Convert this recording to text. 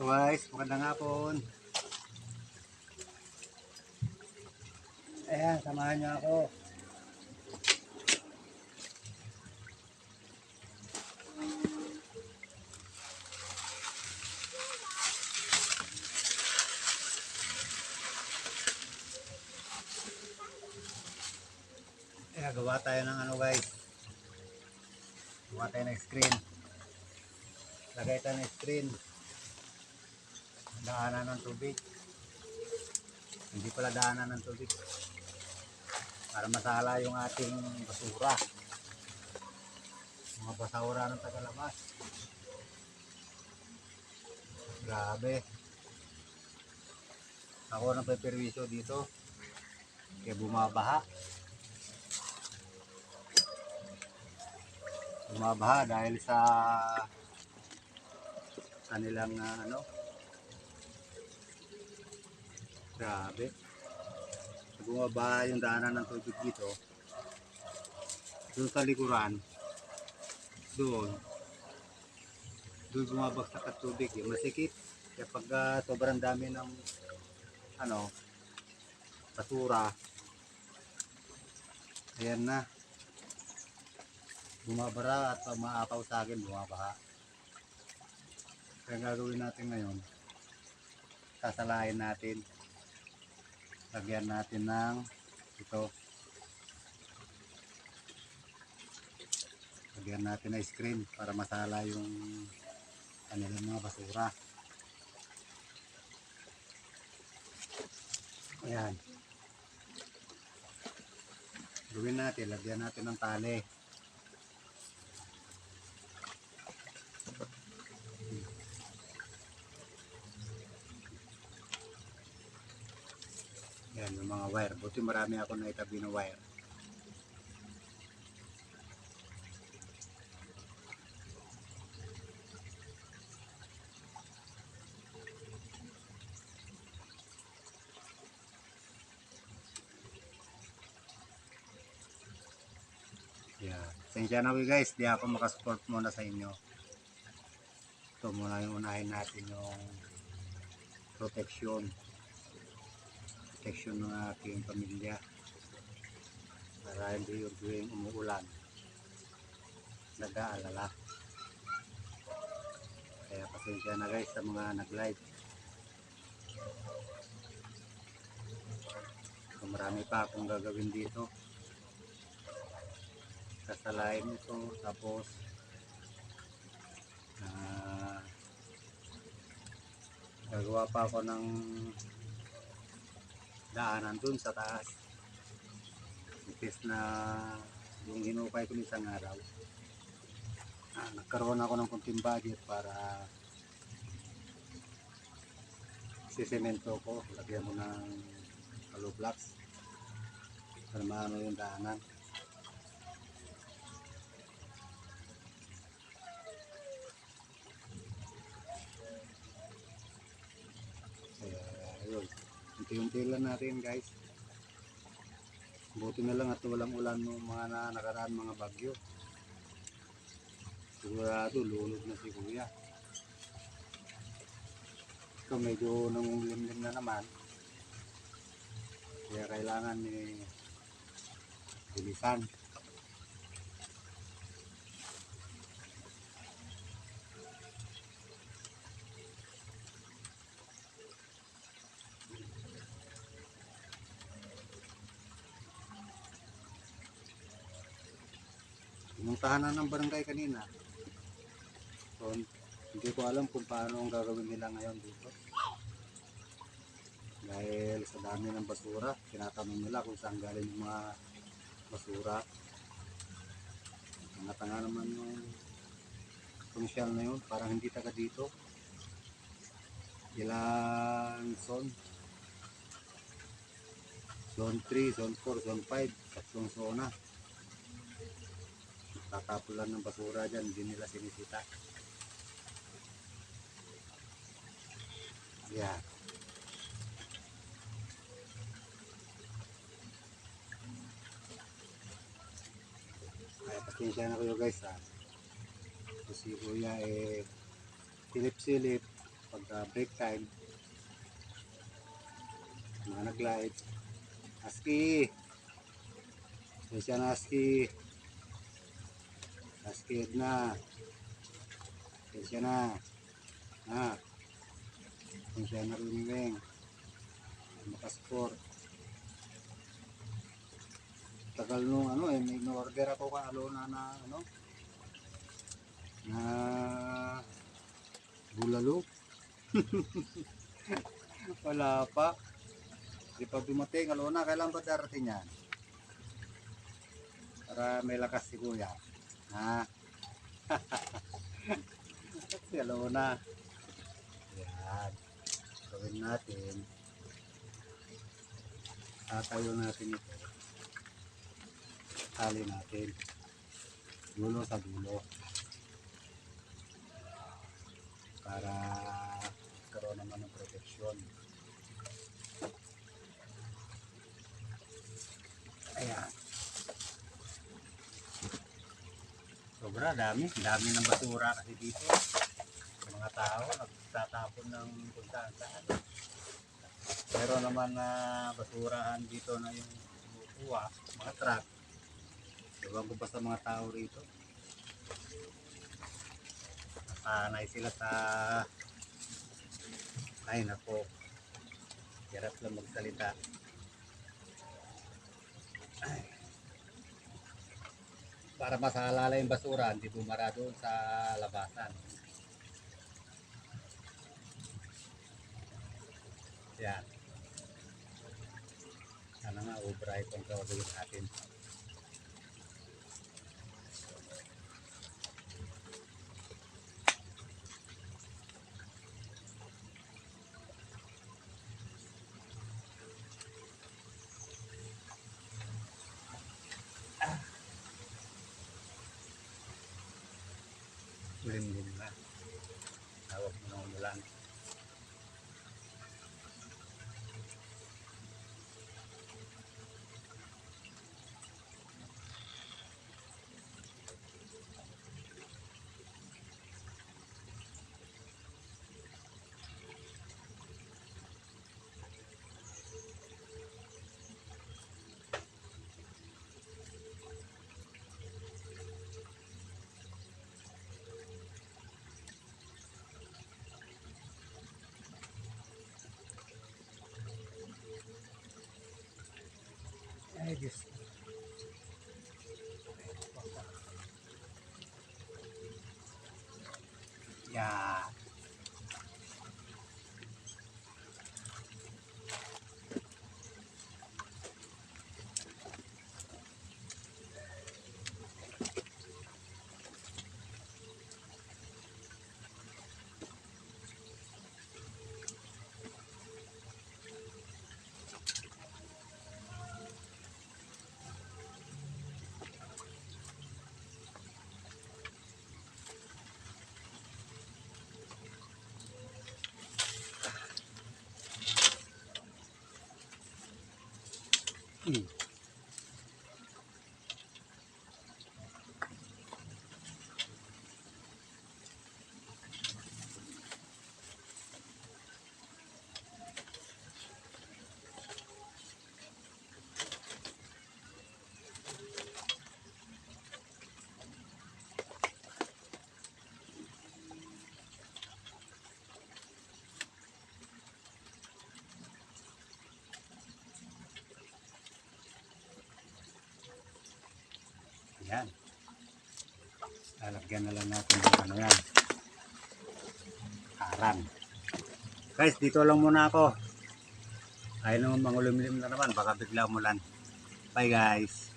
Guys, magandang hapon. Ayan, samahan niyo ako. Ayan, gawa tayo ng ano guys. Gawa tayo ng screen. Lagay tayo ng screen daanan ng tubig. Hindi pala daanan ng tubig. Para masala yung ating basura. Mga basura ng tagalabas. Grabe. Ako nang peperwisyo dito. Kaya bumabaha. Bumabaha dahil sa kanilang ah, ano Grabe. Bumaba yung daanan ng tubig dito. Doon sa likuran. Doon. Doon bumabagsak at tubig. Yung masikip. Kaya pag ah, sobrang dami ng ano, basura, ayan na. Bumabara at maapaw sa akin, bumabaha. Kaya gagawin natin ngayon, sasalahin natin lagyan natin ng ito. Lagyan natin ng screen para masala yung kanilang mga basura. Ayan. Gawin natin lagyan natin ng tali Yan, yung mga wire. Buti marami ako na itabi na wire. Yeah. Sensya na kayo guys, di ako makasupport muna sa inyo. Ito muna yung unahin natin yung protection protection ng aking pamilya. Para hindi yung umuulan. Nag-aalala. Kaya pasensya na guys sa mga nag-live. So, marami pa akong gagawin dito. Sasalain ito. Tapos ah, gagawa pa ako ng daanan dun sa taas. Ipis na yung hinukay ko isang araw. Ah, nagkaroon ako ng kunting budget para sisemento ko. Lagyan mo ng hollow blocks para maano yung daanan. Unti-unti lang natin guys. Buti na lang at walang ulan ng mga na nakaraan mga bagyo. Sigurado lulog na si kuya. Ito medyo nangungulimlim na naman. Kaya kailangan ni bilisan. Pumuntahan na ng barangay kanina. So, hindi ko alam kung paano ang gagawin nila ngayon dito. Dahil sa dami ng basura, tinatanong nila kung saan galing yung mga basura. Tanga-tanga naman yung komisyal na yun, parang hindi taga dito. Ilang zone? Zone 3, Zone 4, Zone 5, tatlong zona tatapulan ng basura dyan, hindi nila sinisita. Yan. Kaya pasensya na kayo guys ha. Kasi kuya eh, silip-silip, pagka break time, mga nag-live, Husky, Sesya na Husky, Husky na, Sesya na, ha, Sesya na rin makasport. Tagal nung ano eh, may order ako ka alona na ano, na bulalo. Wala pa. Di pa dumating, alona, kailan ba darating yan? Para may lakas si kuya. Ha? si alona. Yan. Gawin natin. Tatayo natin ito. Tali natin. Dulo sa dulo. Para karoon naman ng proteksyon. Sobra, dami. Dami ng basura kasi dito. Mga tao, nagtatapon ng kung saan saan. Meron naman na basurahan dito na yung kumukuha, mga truck. Ewan ko ba sa mga tao rito? Nasanay sila sa... Ay nako. Hirap lang magsalita. Ay. Para masalala yung basura, hindi bumara doon sa labasan. Yan. Sana nga, ubra itong gagawin natin. Ay, Diyos. Yan. Mm. Yan. Lalagyan na lang natin ng ano yan. Aran. Guys, dito lang muna ako. Ayaw naman mangulimlim na naman. Baka bigla umulan. Bye guys.